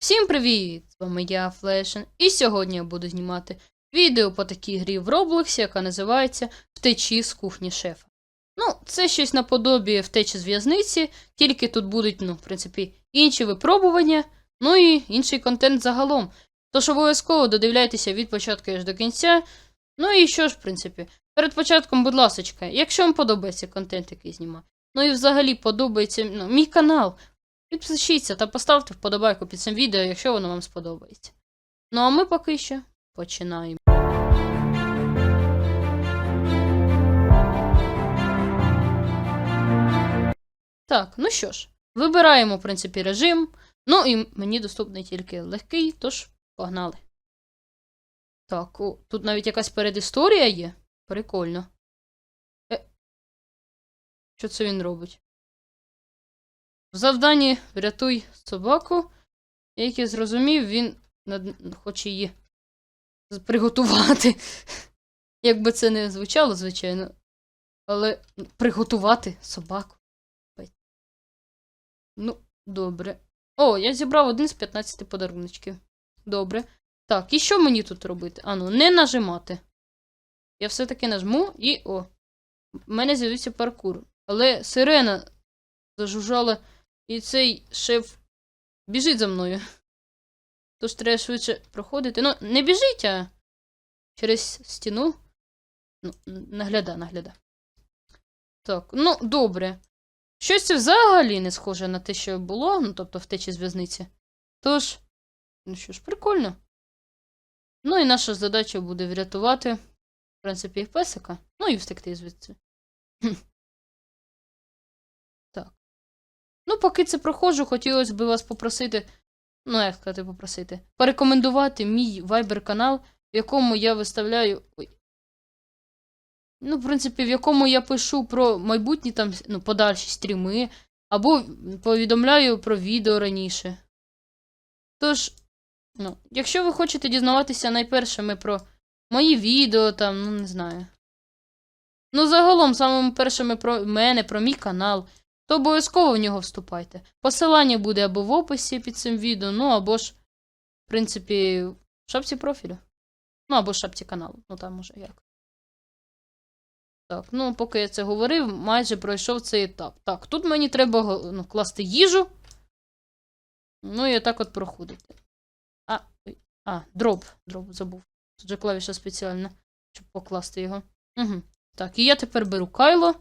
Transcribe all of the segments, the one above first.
Всім привіт! З вами я, Флешен, і сьогодні я буду знімати відео по такій грі в Роблоксі, яка називається Втечі з кухні шефа. Ну, це щось наподобі втечі з в'язниці, тільки тут будуть, ну, в принципі, інші випробування, ну і інший контент загалом. Тож обов'язково додивляйтеся від початку аж до кінця. Ну і що ж, в принципі, перед початком, будь ласочка, якщо вам подобається контент, який знімаю, ну і взагалі подобається ну, мій канал, Підпишіться та поставте вподобайку під цим відео, якщо воно вам сподобається. Ну а ми поки що починаємо. Так, ну що ж, вибираємо, в принципі, режим. Ну і мені доступний тільки легкий, тож погнали. Так, о, тут навіть якась передісторія є. Прикольно. Е, що це він робить? В завданні врятуй собаку. Як я зрозумів, він хоче її приготувати. Як би це не звучало, звичайно. Але приготувати собаку. Ну, добре. О, я зібрав один з 15 подаруночків. Добре. Так, і що мені тут робити? Ану, не нажимати. Я все-таки нажму і о. В мене з'явився паркур. Але сирена зажужжала. І цей шеф біжить за мною. Тож треба швидше проходити. Ну, не біжить, а через стіну. Ну, нагляда, нагляда. Так, ну, добре. Щось це взагалі не схоже на те, що було, ну, тобто втечі з в'язниці. Тож, ну що ж, прикольно. Ну і наша задача буде врятувати, в принципі, песика. Ну і встекти звідси. Поки це проходжу, хотілося б вас попросити, ну, як сказати, попросити, порекомендувати мій Viber канал, в якому я виставляю. Ой. Ну, в принципі, в якому я пишу про майбутні там ну, подальші стріми, або повідомляю про відео раніше. Тож, ну, якщо ви хочете дізнаватися найпершими про мої відео, там, ну не знаю. Ну, загалом, самими першими про мене, про мій канал то обов'язково в нього вступайте. Посилання буде або в описі під цим відео, ну або ж, в принципі, в шапці профілю. Ну, або в шапці каналу. Ну там уже як. Так, ну, поки я це говорив, майже пройшов цей етап. Так, тут мені треба ну, класти їжу. Ну і так от проходити. А, а, дроп. Дроп забув. Тут же клавіша спеціальна, щоб покласти його. Угу. Так, і я тепер беру кайло.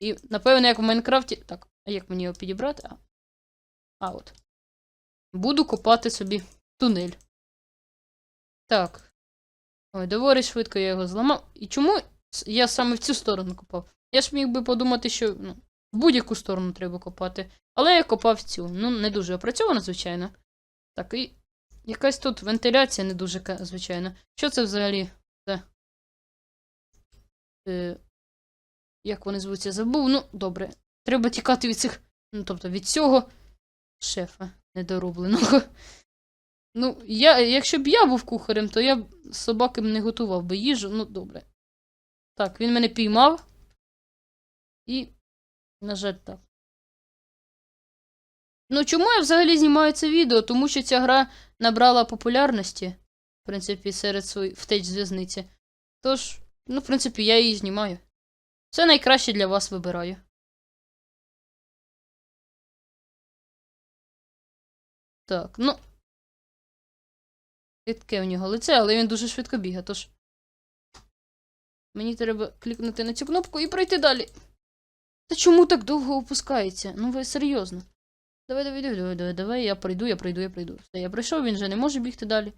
І, напевно, як в Майнкрафті. Так, а як мені його підібрати? А, от. Буду копати собі тунель. Так. Ой, доволі швидко я його зламав. І чому я саме в цю сторону копав? Я ж міг би подумати, що ну, в будь-яку сторону треба копати. Але я копав цю. Ну, не дуже опрацьовано, звичайно. Так, і якась тут вентиляція не дуже, звичайно. Що це взагалі? Це. Е, як вони звуться, забув. Ну, добре. Треба тікати від цих. Ну, тобто від цього шефа недоробленого. Ну, я, якщо б я був кухарем, то я б собакам не готував би їжу. Ну, добре. Так, він мене піймав. І, на жаль, так. Ну, чому я взагалі знімаю це відео? Тому що ця гра набрала популярності, в принципі, серед своїх втеч з в'язниці. Тож, ну, в принципі, я її знімаю. Все найкраще для вас вибираю. Так, ну. Рідке у нього лице, але він дуже швидко бігає, тож. Мені треба клікнути на цю кнопку і пройти далі. Та чому так довго опускається? Ну ви серйозно. Давай, давай, давай, давай, давай, я пройду, я пройду, я пройду. Все, я пройшов, він же не може бігти далі.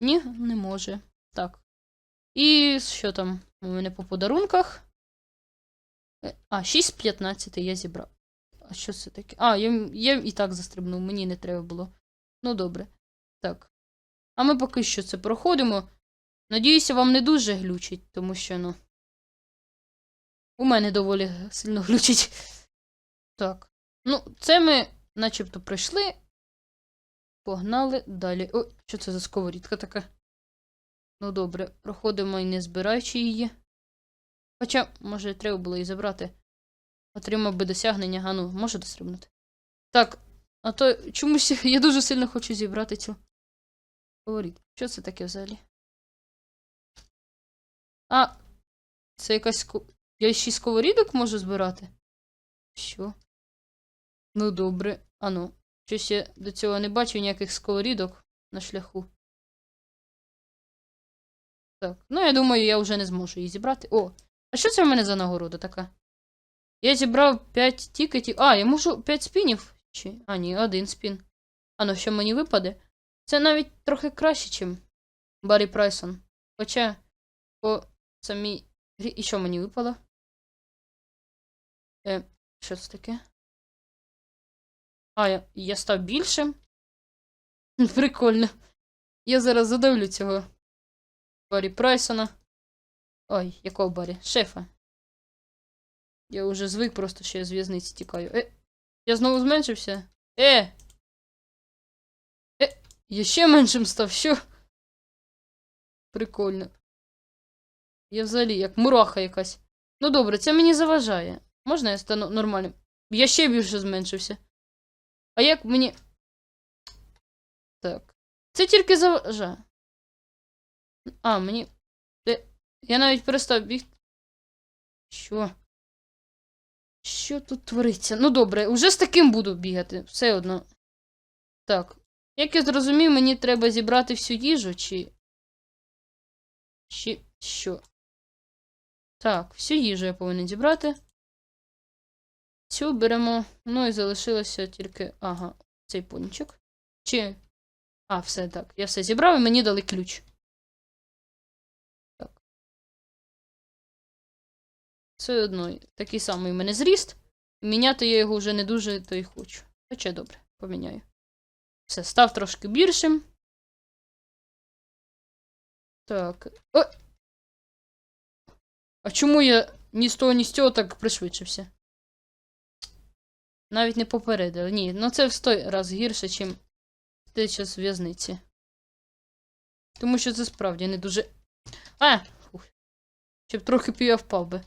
Ні, не може. Так. І що там у мене по подарунках? Е, А, 6 з 15 я зібрав. А що це таке? А, я, я і так застрибнув, мені не треба було. Ну, добре. Так. А ми поки що це проходимо. Надіюся, вам не дуже глючить, тому що, ну. У мене доволі сильно глючить. Так. Ну, це ми начебто пройшли. Погнали далі. Ой, що це за сковорідка така? Ну, добре, проходимо і не збираючи її. Хоча, може, треба було її забрати. Отримав би досягнення. А ну, може дострибнути. Так, А то чомусь я дуже сильно хочу зібрати цю. Говоріть, що це таке взагалі? А, це якась. Я ще сковорідок можу збирати? Що? Ну, добре. Ану, щось я до цього не бачив ніяких сковорідок на шляху. Так, ну я думаю, я вже не зможу її зібрати. О, а що це в мене за нагорода така? Я зібрав 5 тікетів. А, я можу 5 спінів? Чи. А, ні, один спін. А ну що мені випаде? Це навіть трохи краще, ніж Баррі Прайсон. Хоча по самій. І що мені випало? Е, що це таке? А, я, я став більшим. Прикольно. Я зараз задавлю цього Баррі Прайсона. Ой, якого Баррі? Шефа. Я вже звик просто, що я з в'язниці тікаю. Е, я знову зменшився. Е! Е! Я ще меншим став, що? Прикольно. Я взагалі як мураха якась. Ну добре, це мені заважає. Можна я стану нормальним? Я ще більше зменшився. А як мені. Так. Це тільки заважає. А, мені. Е, Я навіть перестав бігти. Що? Що тут твориться? Ну добре, уже з таким буду бігати, все одно. Так. Як я зрозумів, мені треба зібрати всю їжу, чи. Чи що? Так, всю їжу я повинен зібрати. Цю беремо. Ну і залишилося тільки. Ага, цей пончик. Чи. А, все так. Я все зібрав і мені дали ключ. Все одно такий самий у мене зріст. Міняти я його вже не дуже то й хочу. Хоча добре, поміняю. Все, став трошки більшим. Так. О! А чому я ні з того, ні з цього так пришвидшився? Навіть не попередив. Ні, ну це в сто раз гірше, ніж те час в в'язниці. Тому що це справді не дуже. А! Щоб трохи б я впав би.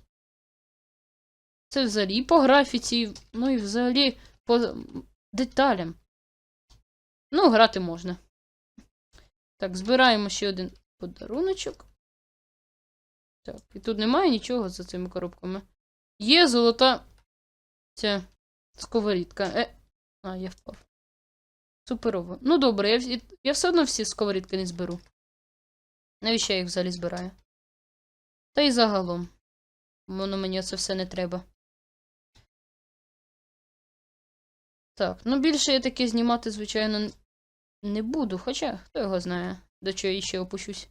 Це взагалі і по графіці, ну і взагалі по деталям. Ну, грати можна. Так, збираємо ще один подаруночок. Так, і тут немає нічого за цими коробками. Є золота ця сковорідка. Е. А, я впав. Суперово. Ну добре, я, я все одно всі сковорідки не зберу. Навіщо я їх взагалі збираю? Та й загалом. Воно мені це все не треба. Так, ну більше я таке знімати, звичайно, не буду, хоча хто його знає, до чого я ще опущусь,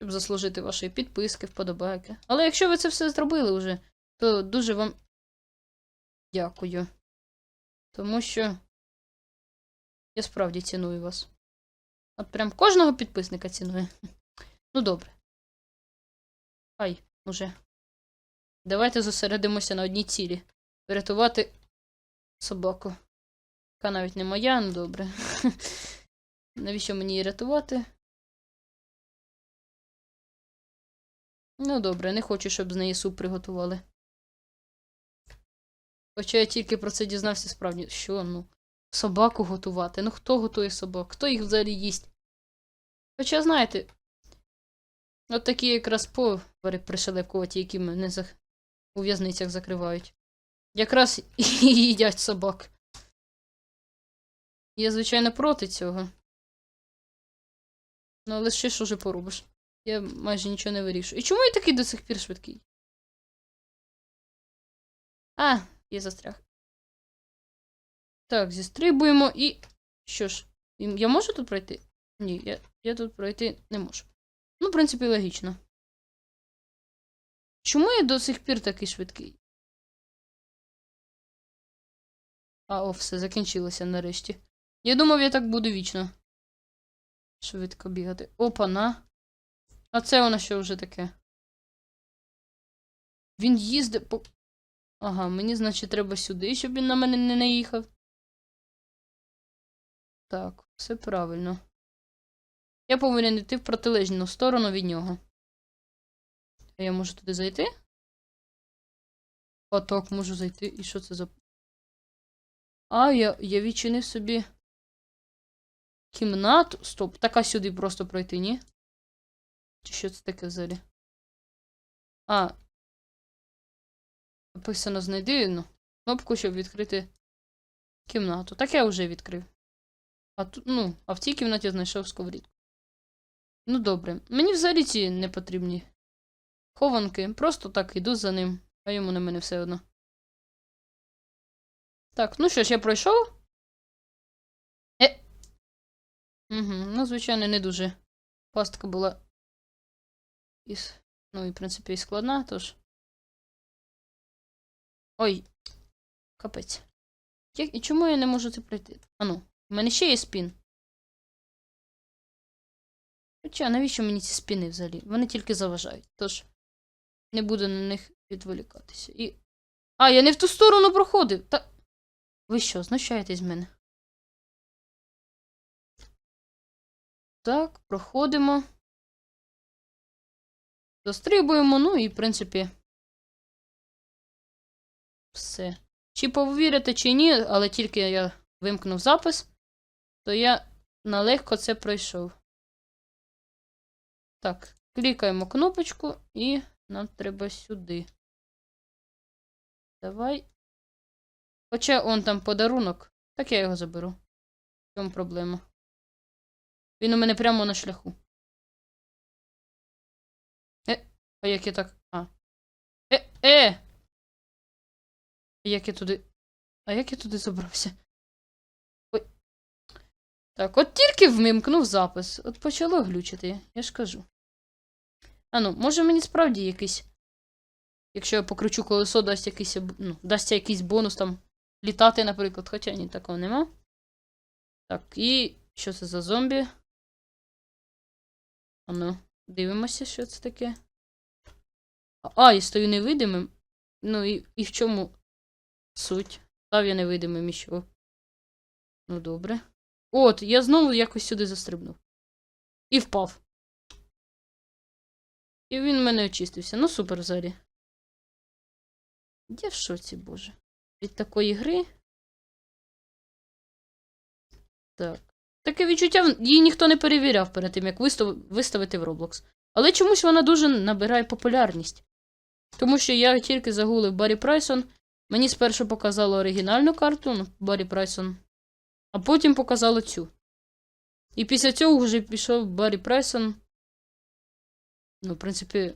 щоб заслужити ваші підписки, вподобайки. Але якщо ви це все зробили вже, то дуже вам дякую. Тому що я справді ціную вас. От прям кожного підписника ціную. Ну добре. Ай, уже. Давайте зосередимося на одній цілі. Врятувати собаку. Яка навіть не моя, ну добре. Навіщо мені її рятувати? Ну добре, не хочу, щоб з неї суп приготували. Хоча я тільки про це дізнався справді. Що, ну? Собаку готувати? Ну хто готує собак? Хто їх взагалі їсть? Хоча, знаєте, от такі якраз повари пришелепкуваті, які мене за... у в'язницях закривають. Якраз і їдять собак. Я, звичайно, проти цього. Ну, але ще що ж поробиш? Я майже нічого не вирішую. І чому я такий до сих пір швидкий? А, я застряг. Так, зістрибуємо і. Що ж, я можу тут пройти? Ні, я, я тут пройти не можу. Ну, в принципі, логічно. Чому я до сих пір такий швидкий? А, о, все, закінчилося нарешті. Я думав, я так буду вічно. Швидко бігати. Опа-на. А це воно що вже таке? Він їздить по. Ага, мені, значить, треба сюди, щоб він на мене не наїхав. Так, все правильно. Я повинен йти в протилежну сторону від нього. А я можу туди зайти? А можу зайти. І що це за. А, я, я відчинив собі кімнату. Стоп, така сюди просто пройти, ні? Чи що це таке взагалі? А. Написано знайди ну, кнопку, щоб відкрити кімнату. Так я вже відкрив. А тут, ну, а в цій кімнаті знайшов сковорідку. Ну добре. Мені взагалі ці не потрібні хованки. Просто так іду за ним, а йому на мене все одно. Так, ну що ж, я пройшов. Угу, ну, звичайно, не дуже. Пастка була. Із... Ну, і, в принципі, і складна, тож. Ой. Капець. Як... І чому я не можу це пройти? Ану, в мене ще є спін. Хоча, навіщо мені ці спіни взагалі? Вони тільки заважають. Тож не буду на них відволікатися. І. А, я не в ту сторону проходив. Та. Ви що, знущаєтесь з мене? Так, проходимо. Застрибуємо, ну і, в принципі. Все. Чи повірите, чи ні, але тільки я вимкнув запис, то я налегко це пройшов. Так, клікаємо кнопочку і нам треба сюди. Давай. Хоча он там подарунок, так я його заберу. В чому проблема? Він у мене прямо на шляху. Е, а як я так. А. Е, е! Як я туди. А як я туди забрався? Ой. Так, от тільки вмимкнув запис. От почало глючити, я ж кажу. Ану, може мені справді якийсь. Якщо я покручу колесо, дасть якийсь, ну, дасться якийсь бонус там літати, наприклад, хоча ні, такого нема. Так, і що це за зомбі? Ану, дивимося, що це таке. А, я стою невидимим. Ну і, і в чому суть? Став я невидимим і що? Ну, добре. От, я знову якось сюди застрибнув. І впав. І він в мене очистився. Ну, супер взагалі. Я в шоці, боже. Від такої гри. Так. Таке відчуття, її ніхто не перевіряв перед тим, як вистав... виставити в Roblox. Але чомусь вона дуже набирає популярність. Тому що я тільки загулив Баррі Прайсон. Мені спершу показало оригінальну карту, ну, Баррі Прайсон, а потім показало цю. І після цього вже пішов Баррі Прайсон. Ну, в принципі,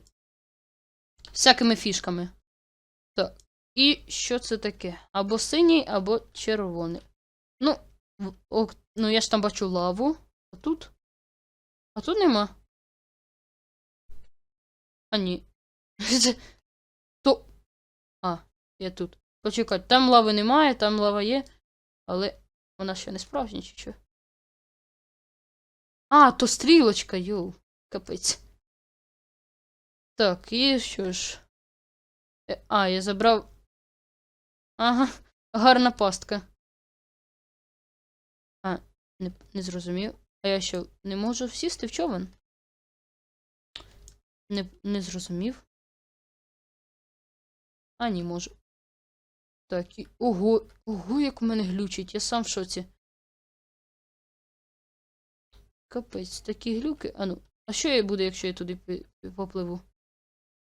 всякими фішками. Так. І що це таке? Або синій, або червоний. Ну, о, ну я ж там бачу лаву. А тут? А тут нема. А ні. То. А, я тут. Почекай, там лави немає, там лава є. Але вона ще не справжня, чи що? А, то стрілочка, йоу. Капець. Так, і що ж. Е, А, я забрав. Ага, гарна пастка. Не, не зрозумів. А я що, не можу сісти в човен? Не, не зрозумів. А, ні, можу. Так, і. Ого, ого, як мене глючить, я сам в шоці. Капець, такі глюки. А ну, а що я буду, якщо я туди попливу?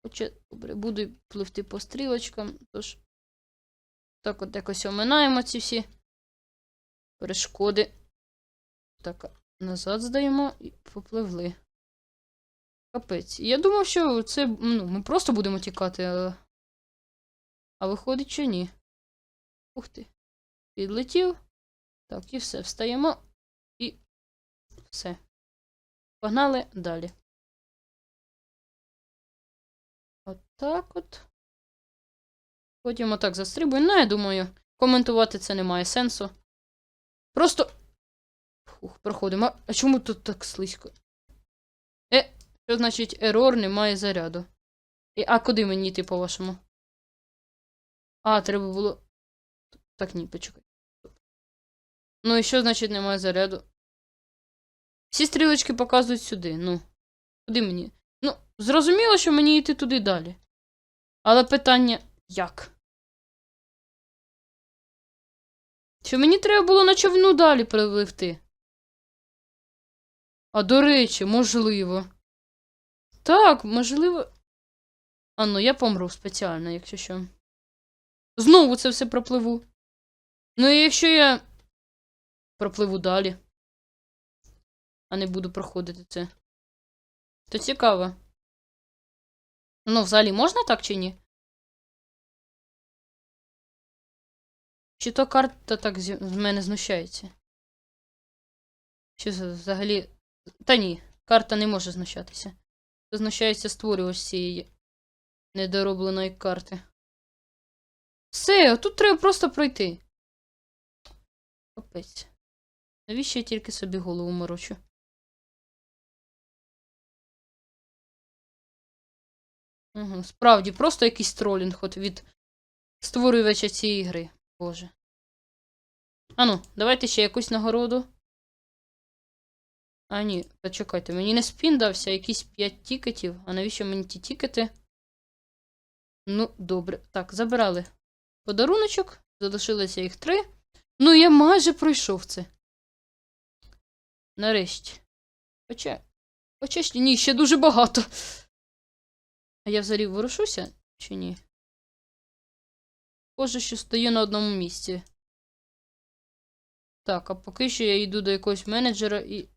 Хоча, добре, буду пливти по стрілочкам, тож. Так от якось оминаємо ці всі перешкоди. Так, назад здаємо і попливли. Капець. Я думав, що це. Ну, ми просто будемо тікати, а. А виходить, що ні. Ух ти. Підлетів. Так, і все. Встаємо. І все. Погнали далі. Отак от. Потім отак застрибуємо. Ну, я думаю, коментувати це не має сенсу. Просто. Фух, проходимо. А- чому тут так слизько? Е, що значить ерор немає заряду? І, а куди мені йти, по-вашому? А, треба було. Так, ні, почекай. Ну і що значить немає заряду? Всі стрілочки показують сюди. Ну. Куди мені? Ну, зрозуміло, що мені йти туди далі. Але питання як? Що мені треба було на човну далі перепливти. А до речі, можливо. Так, можливо. А ну, я помру спеціально, якщо що. Знову це все пропливу. Ну і якщо я пропливу далі, а не буду проходити це, то цікаво. Ну, взагалі можна так чи ні? Чи то карта так з мене знущається? Чи взагалі. Та ні, карта не може знущатися. Це знущається створювач цієї недоробленої карти. Все, тут треба просто пройти. Капець. Навіщо я тільки собі голову морочу? Угу, справді, просто якийсь тролінг от від створювача цієї гри. Боже. Ану, давайте ще якусь нагороду. А, ні, почекайте, мені не спін дався, якісь 5 тікетів. А навіщо мені ті тікети? Ну, добре. Так, забирали подаруночок. Залишилося їх три. Ну, я майже пройшов це. Нарешті. Хоча. Хоча ще ні, ще дуже багато. А я взагалі ворушуся чи ні? Схоже, що стою на одному місці. Так, а поки що я йду до якогось менеджера і.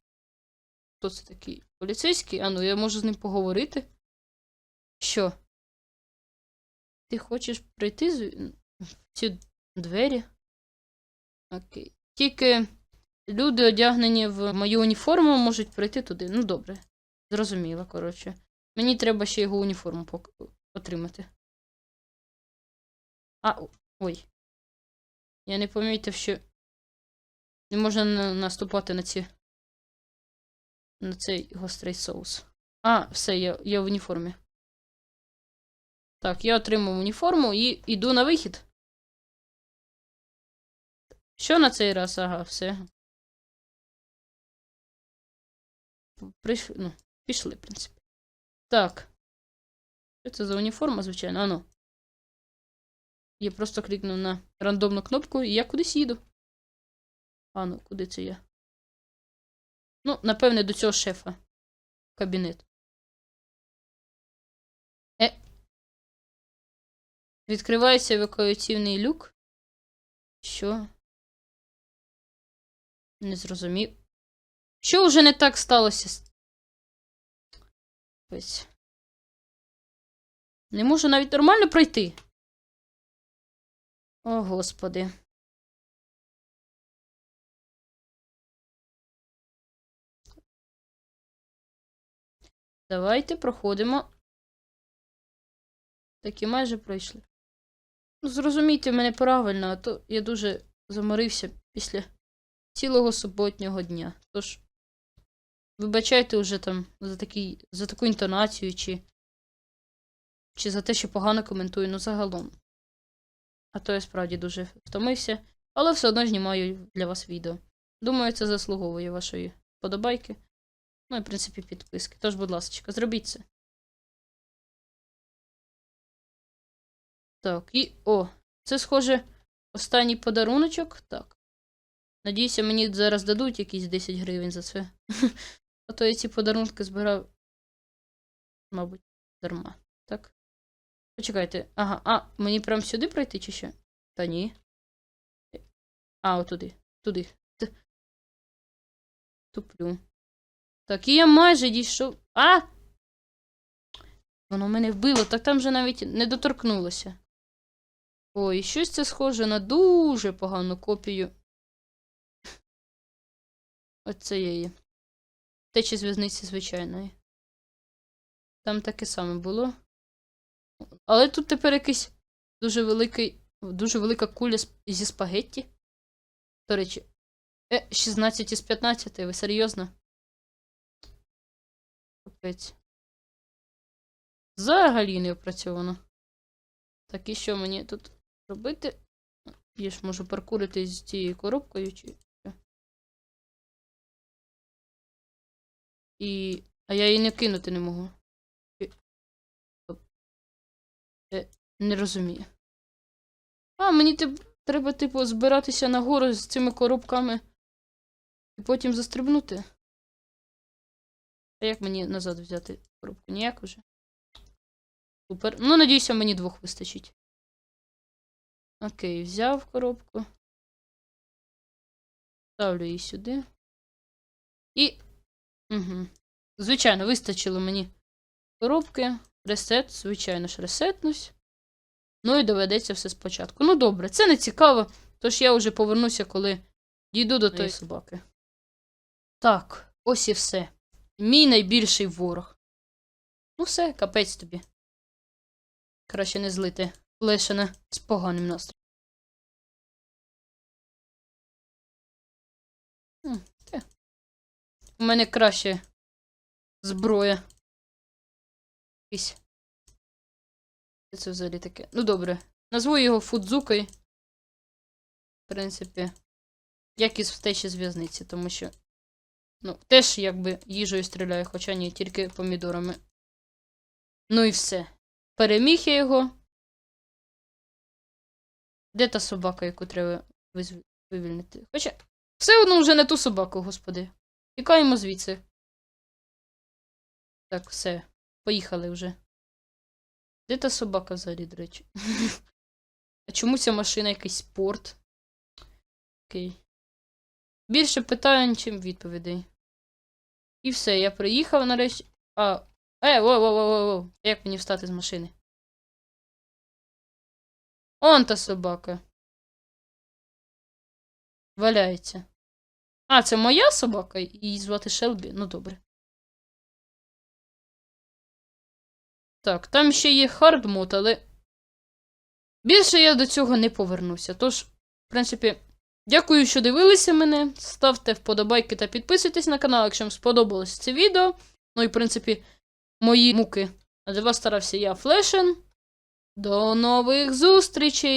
Хто це такий? Поліцейський? А ну, я можу з ним поговорити. Що? Ти хочеш прийти в ці двері? Окей. Тільки люди, одягнені в мою уніформу, можуть прийти туди. Ну, добре. Зрозуміло, коротше. Мені треба ще його уніформу отримати. А, ой. Я не помітив, що не можна наступати на ці. На цей гострий соус. А, все, я, я в уніформі. Так, я отримав уніформу і йду на вихід. Що на цей раз? Ага, все. Прийшли, ну, пішли, в принципі. Так. Що це за уніформа, звичайно? Ану. Я просто клікнув на рандомну кнопку і я кудись їду. А ну, куди це я? Ну, напевне, до цього шефа. Кабінет. Е. Відкривається евакуаційний люк. Що? Не зрозумів. Що вже не так сталося? Ось. Не можу навіть нормально пройти. О, господи. Давайте проходимо. Так і майже пройшли. Ну, зрозумійте мене правильно, а то я дуже заморився після цілого суботнього дня. Тож, вибачайте вже там за, такий, за таку інтонацію, чи, чи за те, що погано коментую, ну загалом. А то я справді дуже втомився, але все одно знімаю для вас відео. Думаю, це заслуговує вашої подобайки. Ну і, в принципі, підписки. Тож, будь ласка, зробіть це. Так, і. О, це схоже останній подаруночок. Так. Надіюся, мені зараз дадуть якісь 10 гривень за це. А то я ці подарунки збирав. Мабуть, дарма. Так. Почекайте. Ага, а, мені прям сюди пройти чи що? Та ні. А, отуди. Туди. Туплю. Так, і я майже дійшов. А! Воно мене вбило, так там же навіть не доторкнулося. Ой, щось це схоже на дуже погану копію. Оцеї. Течі з в'язниці звичайної. Там таке саме було. Але тут тепер якийсь дуже великий. Дуже велика куля зі спагетті. До речі. Е, 16 із 15, ви серйозно? Капець. Взагалі не опрацьовано. Так, і що мені тут робити? Я ж можу паркурити з цією коробкою чи. що? І. А я її не кинути не можу. І- Стоп. Е, Не розумію. А, мені треба, типу, збиратися нагору з цими коробками і потім застрибнути. А як мені назад взяти коробку? Ніяк вже. Супер. Ну, надіюся, мені двох вистачить. Окей, взяв коробку. Ставлю її сюди. І. Угу. Звичайно, вистачило мені коробки. Ресет, звичайно ж, ресетнусь. Ну і доведеться все спочатку. Ну добре, це не цікаво, тож я вже повернуся, коли дійду до тої собаки. Так, ось і все. Мій найбільший ворог. Ну все, капець тобі. Краще не злити Лешина з поганим настроєм. У мене краще зброя. Якийсь. Що це взагалі таке? Ну добре. Назву його Фудзукою. В принципі, як із втечі з в'язниці, тому що. Ну, теж якби їжею стріляю, хоча ні, тільки помідорами. Ну і все. Переміг я його. Де та собака, яку треба вивільнити? Хоча. Все одно вже не ту собаку, господи. Тікаємо звідси. Так, все. Поїхали вже. Де та собака взагалі, до речі? А чому ця машина якийсь спорт? Окей. Більше питань, чим відповідей. І все, я приїхав нарешті. А. Е, воу, воу, воу, воу. Як мені встати з машини? Он та собака. Валяється. А, це моя собака? Її звати Шелбі? Ну добре. Так, там ще є хардмод, але. Більше я до цього не повернуся. Тож, в принципі, дякую, що дивилися мене. Ставте вподобайки та підписуйтесь на канал, якщо вам сподобалось це відео. Ну і, в принципі, мої муки. А для вас старався я, Флешен. До нових зустрічей!